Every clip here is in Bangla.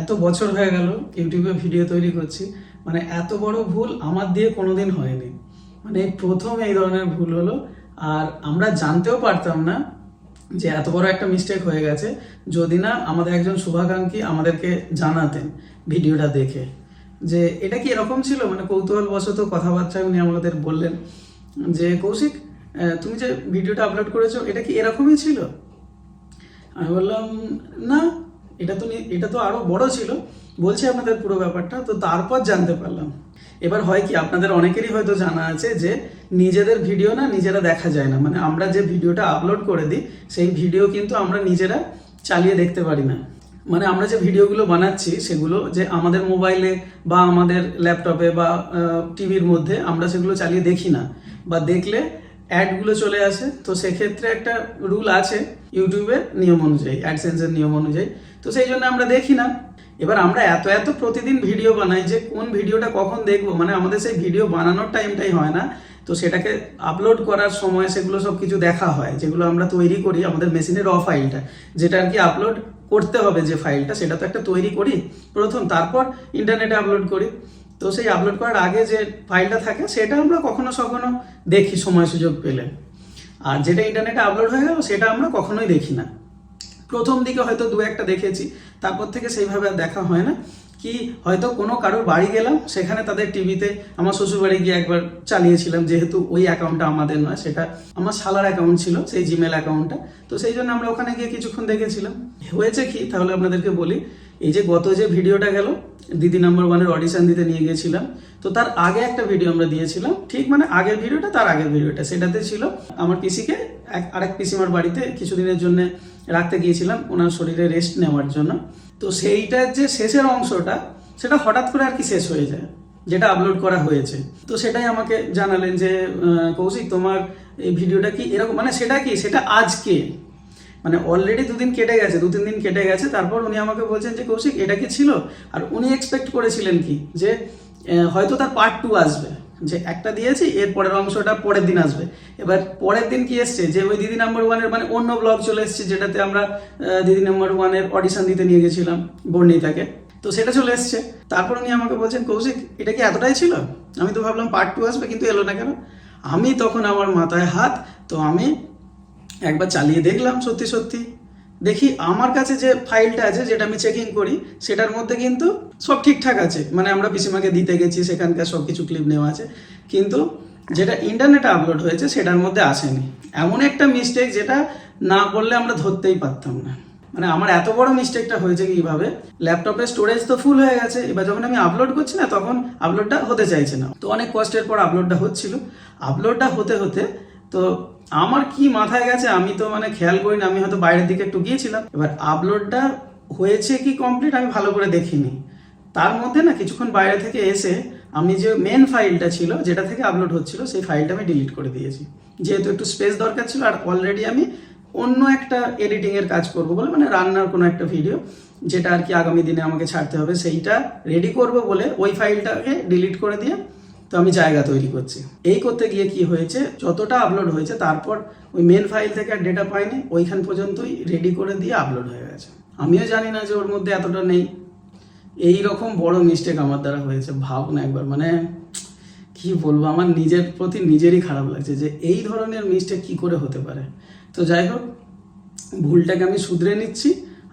এত বছর হয়ে গেল ইউটিউবে ভিডিও তৈরি করছি মানে এত বড় ভুল আমার দিয়ে কোনোদিন হয়নি। মানে প্রথম এই ধরনের ভুল হলো, আর আমরা জানতেও পারতাম না যে এত বড় একটা মিস্টেক হয়ে গেছে, যদি না আমাদের একজন শুভাকাঙ্ক্ষী আমাদেরকে জানাতেন ভিডিওটা দেখে। যে এটা কি এরকম ছিল? মানে কৌতূহল বশত কথাবার্তায় উনি আমাদের বললেন যে, কৌশিক তুমি যে ভিডিওটা আপলোড করেছ, এটা কি এরকমই ছিল? আমি বললাম, না। এটা তো এটা তো আরও বড় ছিল। বলছি আপনাদের পুরো ব্যাপারটা, তো তারপর জানতে পারলাম। এবার হয় কি, আপনাদের অনেকেরই হয়তো জানা আছে যে নিজেদের ভিডিও না নিজেরা দেখা যায় না। মানে আমরা যে ভিডিওটা আপলোড করে দিই, সেই ভিডিও কিন্তু আমরা নিজেরা চালিয়ে দেখতে পারি না। মানে আমরা যে ভিডিওগুলো বানাচ্ছি, সেগুলো যে আমাদের মোবাইলে বা আমাদের ল্যাপটপে বা টিভির মধ্যে আমরা সেগুলো চালিয়ে দেখি না। বা দেখলে অ্যাডগুলো চলে আসে। তো সেক্ষেত্রে একটা রুল আছে ইউটিউবের নিয়ম অনুযায়ী অ্যাডসেন্সের নিয়ম অনুযায়ী। তো সেই জন্য আমরা দেখি না। এবার আমরা এত এত প্রতিদিন ভিডিও বানাই যে কোন ভিডিওটা কখন দেখব? মানে আমাদের সেই ভিডিও বানানোর টাইমটাই হয় না। তো সেটাকে আপলোড করার সময় সেগুলো সব কিছু দেখা হয়, যেগুলো আমরা তৈরি করি আমাদের মেশিনের র ফাইলটা যেটা আর কি আপলোড করতে হবে যে ফাইলটা সেটা তো একটা তৈরি করি প্রথম, তারপর ইন্টারনেটে আপলোড করি। তো সেই আপলোড করার আগে যে ফাইলটা থাকে, সেটা আমরা কখনো সখনো দেখি, সময় সুযোগ পেলে। আর যেটা ইন্টারনেটে আপলোড হয়ে গেল, সেটা আমরা কখনোই দেখি না। প্রথম দিকে হয়তো দু একটা দেখেছি, তারপর থেকে সেইভাবে আর দেখা হয় না। কি হয়তো কোনো কারোর বাড়ি গেলাম, সেখানে তাদের টিভিতে আমার শ্বশুর বাড়ি গিয়ে একবার চালিয়েছিলাম, যেহেতু ওই অ্যাকাউন্টটা আমাদের নয়, সেটা আমার শালার অ্যাকাউন্ট ছিল, সেই জিমেল অ্যাকাউন্টটা তো সেই জন্য আমরা ওখানে গিয়ে কিছুক্ষণ দেখেছিলাম। হয়েছে কি? তাহলে আপনাদেরকে বলি এই যে গত যে ভিডিওটা গেল, দিদি নাম্বার ওয়ানের অডিশন দিতে নিয়ে গিয়েছিলাম, তো তার আগে একটা ভিডিও আমরা দিয়েছিলাম, ঠিক মানে আগের ভিডিওটা তার আগের ভিডিওটা, সেটাতে ছিল আমার পিসিকে এক আরেক পিসিমার বাড়িতে কিছুদিনের জন্য রাখতে গিয়েছিলাম, ওনার শরীরে রেস্ট নেওয়ার জন্য। তো সেইটার যে শেষের অংশটা, সেটা হঠাৎ করে আর কি শেষ হয়ে যায়, যেটা আপলোড করা হয়েছে। তো সেটাই আমাকে জানালেন যে কৌশিক, তোমার এই ভিডিওটা কি এরকম মানে সেটা কি? সেটা আজকে মানে অলরেডি দুদিন কেটে গেছে দু তিন দিন কেটে গেছে, তারপর উনি আমাকে বলছেন যে, কৌশিক, এটা কি ছিল? আর উনি এক্সপেক্ট করেছিলেন কি? যে হয়তো তার পার্ট টু আসবে। যে একটা দিয়েছি, এর পরের অংশটা পরের দিন আসবে। এবার পরের দিন কি এসছে? যে ওই দিদি নাম্বার ওয়ানের মানে অন্য ব্লগ চলে এসছে, যেটাতে আমরা দিদি নাম্বার ওয়ানের অডিশন দিতে নিয়ে গেছিলাম বর্ণিতাকে। তো সেটা চলে এসছে। তারপর উনি আমাকে বলছেন, কৌশিক, এটা কি এতটাই ছিল? আমি তো ভাবলাম পার্ট টু আসবে, কিন্তু এলো না কেন? আমি তখন আমার মাথায় হাত, তো আমি একবার চালিয়ে দেখলাম সত্যি সত্যি। দেখি আমার কাছে যে ফাইলটা আছে, যেটা আমি চেকিং করি, সেটার মধ্যে কিন্তু সব ঠিকঠাক আছে। মানে আমরা পিসিমাকে দিতে গেছি, সেখানকার সব কিছু ক্লিপ নেওয়া আছে। কিন্তু যেটা ইন্টারনেটে আপলোড হয়েছে, সেটার মধ্যে আসেনি। এমন একটা মিস্টেক যেটা না করলে আমরা ধরতেই পারতাম না। মানে আমার এত বড় মিস্টেকটা হয়েছে কীভাবে? ল্যাপটপের স্টোরেজ তো ফুল হয়ে গেছে। এবার যখন আমি আপলোড করছি না, তখন আপলোডটা হতে চাইছে না। তো অনেক কষ্টের পর আপলোডটা হচ্ছিল। আপলোডটা হতে হতে তো আমার কি মাথায় গেছে, আমি তো মানে খেয়াল করি না আমি হয়তো বাইরের দিকে একটু গিয়েছিলাম। এবার আপলোডটা হয়েছে কি কমপ্লিট আমি ভালো করে দেখিনি। তার মধ্যে না কিছুক্ষণ বাইরে থেকে এসে আমি যে মেন ফাইলটা ছিল, যেটা থেকে আপলোড হচ্ছিল, সেই ফাইলটা আমি ডিলিট করে দিয়েছি। যেহেতু একটু স্পেস দরকার ছিল, আর অলরেডি আমি অন্য একটা এডিটিং এর কাজ করব বলে মানে রান্নার কোনো একটা ভিডিও যেটা আর কি আগামী দিনে আমাকে ছাড়তে হবে, সেইটা রেডি করব বলে ওই ফাইলটাকে ডিলিট করে দিয়ে তো আমি জায়গা তৈরি করছি। এই করতে গিয়ে কি হয়েছে, যতটা আপলোড হয়েছে, তারপর ওই মেন ফাইল থেকে আর ডেটা পাইনি, ওইখান পর্যন্তই রেডি করে দিয়ে আপলোড হয়ে গেছে। আমিও জানি না যে ওর মধ্যে এতটা নেই। এই রকম বড় মিস্টেক আমার দ্বারা হয়েছে ভাব না একবার। মানে কি বলব, আমার নিজের প্রতি নিজেরই খারাপ লাগছে যে এই ধরনের মিস্টেক কি করে হতে পারে। তো যাই হোক, ভুলটাকে আমি শুধরে নিচ্ছি।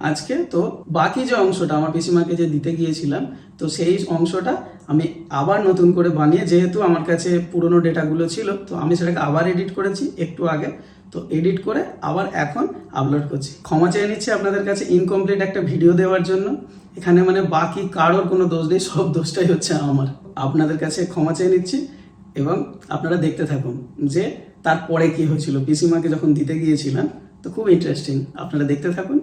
আজকে তো বাকি যে অংশটা আমার পিসিমাকে যে দিতে গিয়েছিলাম, তো সেই অংশটা আমি আবার নতুন করে বানিয়ে, যেহেতু আমার কাছে পুরনো ডেটাগুলো ছিল, তো আমি সেটাকে আবার এডিট করেছি একটু আগে, তো এডিট করে আবার এখন আপলোড করছি। ক্ষমা চেয়ে নিচ্ছি আপনাদের কাছে ইনকমপ্লিট একটা ভিডিও দেওয়ার জন্য। এখানে মানে বাকি কারোর কোনো দোষ নেই, সব দোষটাই হচ্ছে আমার। আপনাদের কাছে ক্ষমা চেয়ে নিচ্ছি এবং আপনারা দেখতে থাকুন যে তারপরে কি হয়েছিল। পিসিমাকে যখন দিতে গিয়েছিলাম, তো খুব ইন্টারেস্টিং আপনারা দেখতে থাকুন।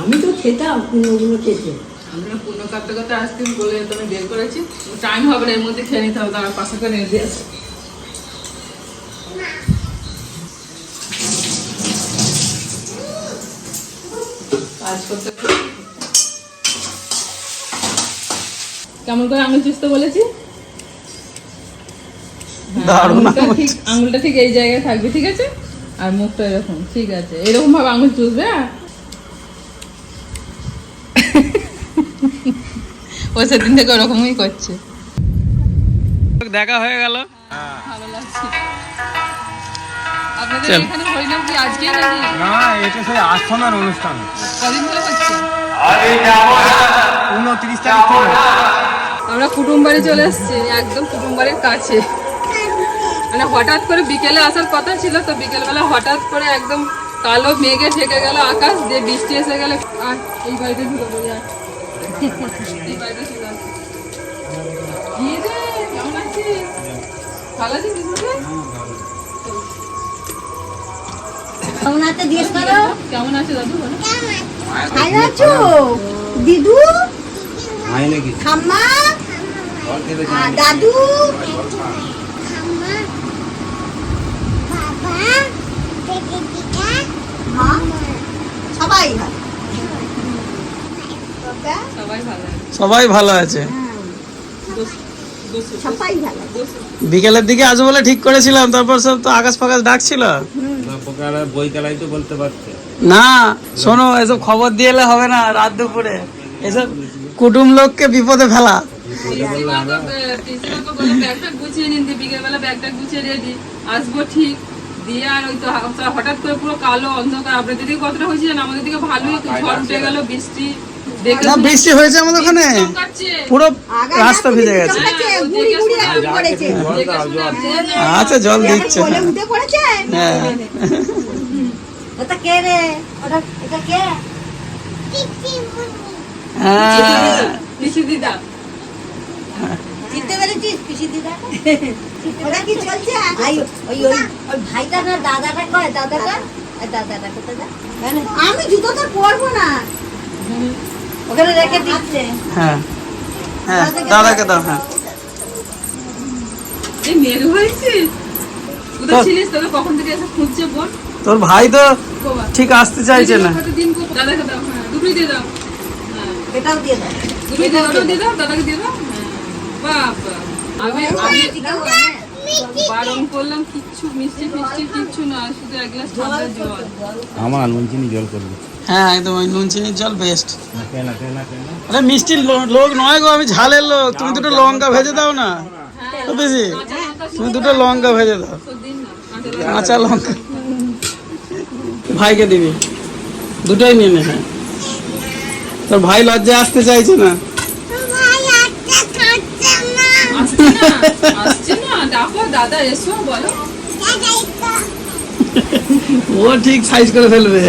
আমি তো খেতাম ওগুলো খেতে। আমি পূর্ণ করতে করতে আজকে বলে তুমি বের করেছি। টাইম হবে না এর মধ্যে খেয়ে নিতে হবে আমার পাশে করে দিয়ে আসো কাজ করতে কেমন করে আঙুল চুষতে বলেছি? হ্যাঁ, আঙুলটা ঠিক আঙুলটা ঠিক এই জায়গায় থাকবে ঠিক আছে? আর মুখটা এরকম ঠিক আছে। এরকম ভাবে আঙুল চুষবে হ্যাঁ? ও সেদিন থেকে ওরকমই করছে। দেখা হয়ে গেল। ভালো লাগছে। আপনাদের এখানে হরিনাম কি আজকে নাকি? না এটা সেই আশ্রমের অনুষ্ঠান। কদিন ধরে হচ্ছে? উনত্রিশ তারিখ আমরা কুটুম বাড়ি চলে এসেছি একদম কুটুম বাড়ির কাছে। মানে হঠাৎ করে বিকেলে আসার কথা ছিল তো বিকেলবেলা হঠাৎ করে একদম কালো মেঘে ঢেকে গেল আকাশ দিয়ে বৃষ্টি এসে গেলে। আর এই বাড়িতে ঢুকে পড়ি আর এই বাড়িতে কেমন আছিস? ভালো আছিস কেমন আছে জিজ্ঞেস করো কেমন আছে দাদু? ভালো আছো? দিদু? ঠাম্মা? দাদু? মা? সবাই ভালো। সবাই ভালো আছে। বিকেলের দিকে আসব বলে ঠিক করেছিলাম তারপর সব তো আকাশ ফাকাশ ডাকছিল। বইতলায় তো বলতে পারছে। না শোনো এসব খবর দিয়ে এলে হবে না রাত দুপুরে। এসব কুটুম লোককে বিপদে ফেলা। আসব ঠিক। দিয়ে আর ওই তো হঠাৎ করে পুরো কালো অন্ধকার। আপনাদের দিকে কতটা হয়েছে জানেন? আমাদের দিকে ভালোই একটু ঝড় উঠে গেল বৃষ্টি না বৃষ্টি হয়েছে আমাদের ওখানে। পুরো রাস্তা ভিজে গেছে। হ্যাঁ, আচ্ছা জল দিচ্ছে। হ্যাঁ। কে হ্যাঁ। দিদা। চিনতে পেরেছিস পিসি দিদা ওটা কি চলছে? ওই ওই ওই ভাইটা না দাদাটা কয় দাদাটা? দাদাটা কোথায় যা আমি জুতোটা পরবো না। ওখানে রেখে দিচ্ছে হ্যাঁ। হ্যাঁ দাদাকে দাও। হ্যাঁ। এই মেরু হয়েছে? কোথায় ছিলিস তোকে? কখন থেকে এসে খুঁজছে বোন তোর ভাই তো ঠিক আসতে চাইছে না। দিন দাদাকে দাও হ্যাঁ দুটোই দিয়ে দাও। এটাও দিয়ে দাও। দুটোই দাও দাদাকে দিয়ে দাও। আমি আমি বারণ করলাম কিচ্ছু মিষ্টি ফিষ্টি কিচ্ছু না শুধু এক গ্লাস ঠান্ডা জল। আমার নুন চিনি জল করবি। হ্যাঁ একদম ওই নুন চিনির জল বেস্ট না কেনা কেনা কেনা? আরে মিষ্টির লোক নয় গো আমি ঝালের লোক। তুমি দুটো লঙ্কা ভেজে দাও না। তো বেশি তুমি দুটো লঙ্কা ভেজে দাও। কাঁচা লঙ্কা। ভাইকে দিবি। দুটোই নিয়ে নে হ্যাঁ। তোর ভাই লজ্জা আসতে চাইছে না। আসছে না ডাকো দাদা এসো বলো। ও ঠিক সাইজ করে ফেলবে।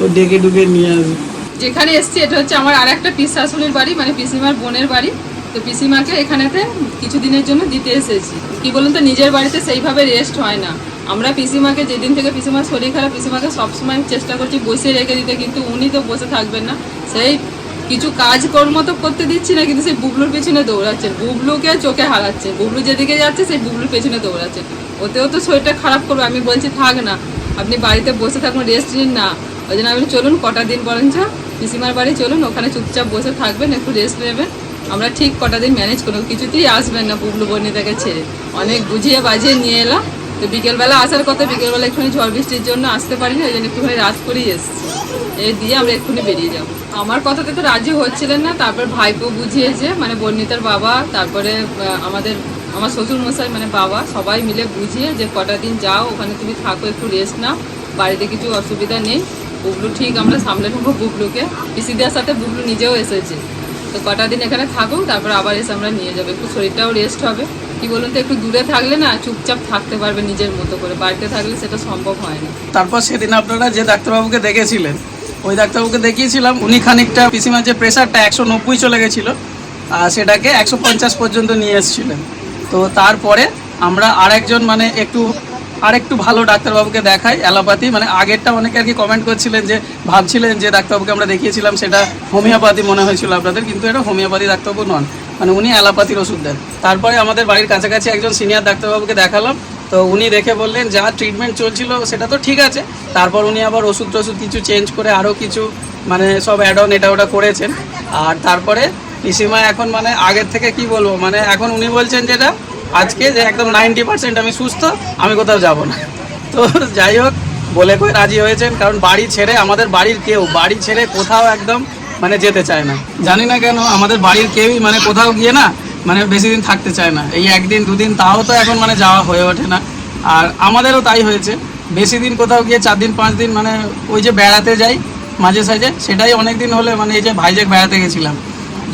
ও ডেকে ডুকে নিয়ে আসবে। যেখানে এসছি এটা হচ্ছে আমার আর একটা পিস শাশুড়ির বাড়ি মানে পিসিমার বোনের বাড়ি। তো পিসিমাকে এখানেতে কিছুদিনের জন্য দিতে এসেছি। কি বলুন তো নিজের বাড়িতে সেইভাবে রেস্ট হয় না। আমরা পিসিমাকে যেদিন থেকে পিসিমার শরীর খারাপ পিসিমাকে সবসময় চেষ্টা করছি বসে রেখে দিতে কিন্তু উনি তো বসে থাকবেন না। সেই কিছু কাজ কর্ম তো করতে দিচ্ছি না, কিন্তু সেই বুবলুর পেছনে দৌড়াচ্ছেন বুবলুকে চোখে হারাচ্ছে। বুবলু যেদিকে যাচ্ছে, সেই বুবলুর পেছনে দৌড়াচ্ছেন ওতেও তো শরীরটা খারাপ করবে, আমি বলছি থাক না। আপনি বাড়িতে বসে থাকুন রেস্ট নিন না। ওই জন্য আমি চলুন কটা দিন বরঞ্চ পিসিমার বাড়ি চলুন, ওখানে চুপচাপ বসে থাকবেন, একটু রেস্ট নেবেন। আমরা ঠিক কটা দিন ম্যানেজ করব, কিছুতেই আসবেন না বুবলু বর্ণিতাকে ছেড়ে। অনেক বুঝিয়ে বাজিয়ে নিয়ে এলাম। তো বিকেলবেলা আসার কথা, বিকেলবেলা একটুখানি ঝড় বৃষ্টির জন্য আসতে পারিনি ওই জন্য একটুখানি রাত করেই এসেছি। এ দিয়ে আমরা এক্ষুনি বেরিয়ে যাব। আমার কথাতে তো রাজি হচ্ছিলেন না, তারপর ভাইপো বুঝিয়েছে মানে বর্ণিতার বাবা, তারপরে আমাদের, আমার শ্বশুর মশাই মানে বাবা, সবাই মিলে বুঝিয়ে যে কটা দিন যাও, ওখানে তুমি থাকো, একটু রেস্ট নাও, বাড়িতে কিছু অসুবিধা নেই, বুবলু ঠিক, আমরা সামলে নেব বুবলুকে। পিসিদিয়ার সাথে বুবলু নিজেও এসেছে। তো কটা দিন এখানে থাকুক, তারপর আবার এসে আমরা নিয়ে যাব। একটু শরীরটাও রেস্ট হবে। কি বলুন তো, একটু দূরে থাকলে না চুপচাপ থাকতে পারবে নিজের মতো করে। বাড়িতে থাকলে সেটা সম্ভব হয় না। তারপর সেদিন আপনারা যে ডাক্তারবাবুকে দেখেছিলেন, ওই ডাক্তারবাবুকে দেখিয়েছিলাম, উনি খানিকটা পিসিমার যে প্রেশারটা একশো নব্বই চলে গেছিল আর সেটাকে একশো পঞ্চাশ পর্যন্ত নিয়ে এসেছিলেন। তো তারপরে আমরা আরেকজন মানে একটু আরেকটু ভালো ডাক্তারবাবুকে দেখাই, অ্যালোপ্যাথি। মানে আগেরটা অনেকে আর কি কমেন্ট করছিলেন যে, ভাবছিলেন যে ডাক্তারবাবুকে আমরা দেখিয়েছিলাম, সেটা হোমিওপ্যাথি মনে হয়েছিল আপনাদের, কিন্তু এটা হোমিওপ্যাথি ডাক্তারবাবু নন। মানে উনি অ্যালোপ্যাথির ওষুধ দেন। তারপরে আমাদের বাড়ির কাছাকাছি একজন সিনিয়র ডাক্তারবাবুকে দেখালাম। তো উনি দেখে বললেন, যা ট্রিটমেন্ট চলছিল, সেটা তো ঠিক আছে। তারপর উনি আবার ওষুধ টষুধ কিছু চেঞ্জ করে আরও কিছু মানে সব অ্যাড অন এটা ওটা করেছেন। আর তারপরে, পিসিমা এখন মানে আগের থেকে কি বলব মানে এখন উনি বলছেন যেটা আজকে যে একদম নাইনটি পার্সেন্ট আমি সুস্থ, আমি কোথাও যাব না। তো যাই হোক, বলে কয়ে রাজি হয়েছেন, কারণ বাড়ি ছেড়ে আমাদের বাড়ির কেউ, বাড়ি ছেড়ে কোথাও একদম মানে যেতে চায় না। জানি না কেন, আমাদের বাড়ির কেউই মানে কোথাও গিয়ে না মানে বেশি দিন থাকতে চায় না। এই একদিন, দুদিন, তাও তো এখন মানে যাওয়া হয়ে ওঠে না। আর আমাদেরও তাই হয়েছে, বেশি দিন কোথাও গিয়ে চার দিন, পাঁচ দিন মানে ওই যে বেড়াতে যাই, মাঝে সাঝে, সেটাই অনেক দিন হলে মানে এই যে ভাইজাগ বেড়াতে গেছিলাম।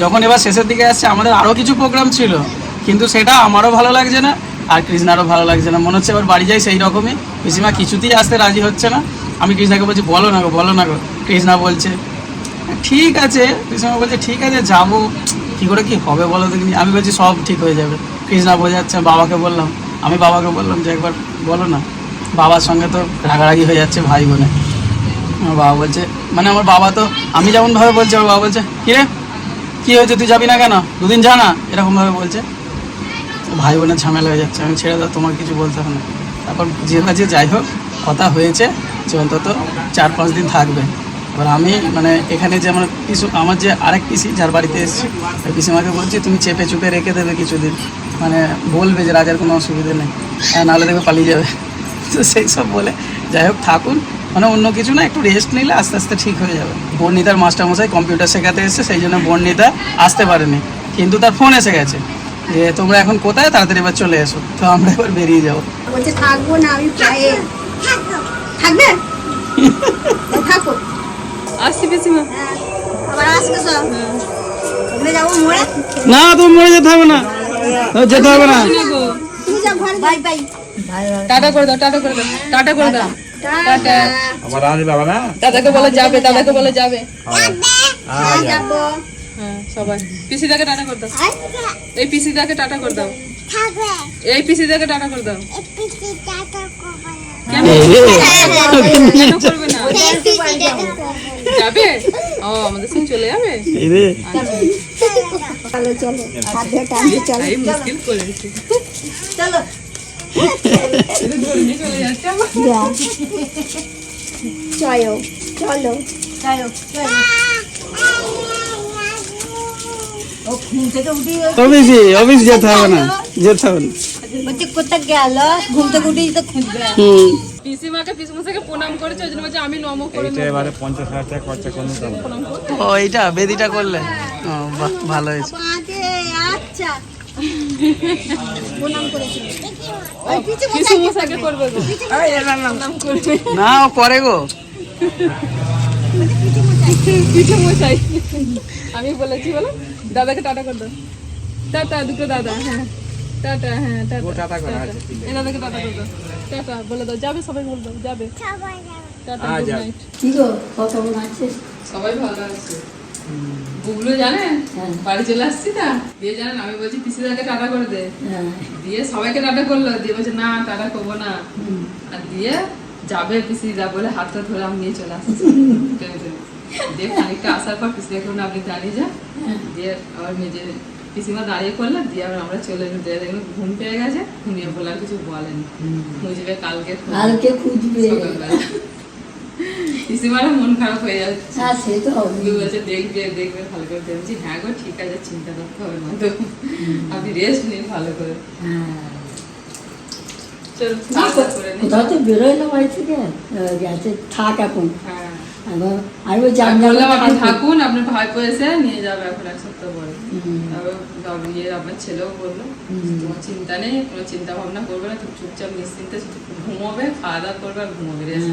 যখন এবার শেষের দিকে আসছে, আমাদের আরও কিছু প্রোগ্রাম ছিল। কিন্তু সেটা আমারও ভালো লাগছে না, আর কৃষ্ণারও ভালো লাগছে না। মনে হচ্ছে এবার বাড়ি যাই সেই রকমই। পিসিমা কিছুতেই আসতে রাজি হচ্ছে না। আমি কৃষ্ণাকে বলছি, বলো না গো, বলো না গো। কৃষ্ণা বলছে, ঠিক আছে। কৃষ্ণা বলছে, ঠিক আছে, যাব। কি করে, কি হবে বলো দেখিনি? আমি বলছি, সব ঠিক হয়ে যাবে। কৃষ্ণা বোঝাচ্ছে বাবাকে বললাম। আমি বাবাকে বললাম যে, একবার বলো না। বাবার সঙ্গে তো রাগারাগি হয়ে যাচ্ছে ভাই বোনে। আমার বাবা বলছে মানে আমার বাবা তো, আমি যেমনভাবে বলছি, আমার বাবা বলছে কিরে কী হয়েছে? তুই যাবি না কেন? দুদিন যা না? এরকম ভাবে বলছে। ভাই বোনের ঝামেলা হয়ে যাচ্ছে, আমি ছেড়ে দাও তোমার কিছু বলতে হবে না। তারপর যে কাজে যাই হোক, কথা হয়েছে যে অন্তত চার পাঁচ দিন থাকবে। এবার আমি মানে এখানে যে আমার পিসু, আমার যে আরেক পিসি যার বাড়িতে এসেছি, ওই পিসিমাকে বলছি, তুমি চেপে চুপে রেখে দেবে কিছুদিন। মানে বলবে যে রাজার কোনো অসুবিধে নেই। আর নাহলে দেখবে পালিয়ে যাবে। তো সেই সব বলে, যাই হোক, থাকুন। মানে অন্য কিছু না, একটু রেস্ট নিলে আস্তে আস্তে ঠিক হয়ে যাবে। বর্ণিতার মাস্টারমশাই কম্পিউটার শেখাতে এসেছে, সেই জন্য বর্ণিতা আসতে পারেনি। কিন্তু তার ফোন এসে গেছে। যে তোমরা এখন কোথায়? তাড়াতাড়ি এবার চলে এসো। তো আমরা এবার বেরিয়ে যাব। বলছে থাকব না আমি পায়ে থাকবে। থাকো। আসছি পিসিমা। হ্যাঁ আবার আসবে সব ওখানে না তুমি মরে যেতে হবে না। যেতে হবে না। তুমি বাই বাই। টাটা করে দাও টাটা করে দাও টাটা করে দাও। টাটা। আবার আসবে আবার না? দাদাকে বলে যাবে দাদাকে বলে যাবে। হ্যাঁ যাব। সবাই। পিসিদাকে টাটা করে দাও। আয় এই পিসিদাকে টাটা করে দাও। এই পিসিদাকে টাটা করে দাও। যাবে? ও আমাদের সঙ্গে চলে যাবে? চলো চলো। চলো। চলো। চলো চলো অফিসে অফিস যেতে হবে না যেতে হবে না। বলছে কোথায় গেল? ঘুম থেকে উঠি তো খুঁজবে। হুম। পিসিমাকে পিসমশাইকে প্রণাম করেছে ওই জন্য বলছে আমি নম করে এইটা এবারে হাজার টাকা খরচা ও এইটা বেদিটা করলে? ও বাহ ভালো হয়েছে। পাঁচে আচ্ছা। না ও করে গো। পিঠে মশাই। আমি বলেছি বলো। দাদাকে টাটা করে দাও। টাটা দুটো দাদা হ্যাঁ। টাটা হ্যাঁ টাটা। টাটা করে, টাটা। আচ্ছা, এই দাদাকে টাটা করে দাও। টাটা বলে দাও। যাবে সবাই বলে দাও যাবে। টাটা গুড নাইট কি গো কত মন আছে সবাই ভালো আছে। বুবলু জানেন বাড়ি চলে আসছি না দিয়ে জানেন আমি বলছি পিসিদাকে টাটা করে দে। দিয়ে সবাইকে টাটা করল। দিয়ে বলছে না টাটা করব না। আর দিয়ে যাবে পিসিদা বলে হাতটা ধরে আমি নিয়ে চলে আসছি। দিয়ে খানিকটা আসার পর পিসিদা কোনো আপনি দাঁড়িয়ে যান। দিয়ে আবার মেজে পিসিমা দাঁড়িয়ে করল দিয়ে আবার আমরা চলে দিয়ে দেখলাম ঘুম পেয়ে গেছে ঘুমিয়ে বলে আর কিছু বলেনি বুঝবে কালকে। কালকে খুঁজবে। পিসিমারও মন খারাপ হয়ে যাচ্ছে। হ্যাঁ সে তো হবে বলছে দেখবে দেখবে ভালো করে। দেখছি হ্যাঁ গো ঠিক আছে চিন্তা করতে হবে না তো। আপনি রেস্ট নিন ভালো করে। হ্যাঁ। চলো কোথাও তো বেরোয় না বাড়ি থেকে? গেছে থাক এখন। হ্যাঁ। ওই আমি বললাম আপনি থাকুন আপনার ভাইপো এসে নিয়ে যাবে এখন এক সপ্তাহ পরে। তারপর ছেলেও বলল তোমার চিন্তা নেই কোনো চিন্তা ভাবনা করবে না তুমি চুপচাপ নিশ্চিন্তে ঘুমোবে খাওয়া দাওয়া করবে আর ঘুমোবে রেস্ট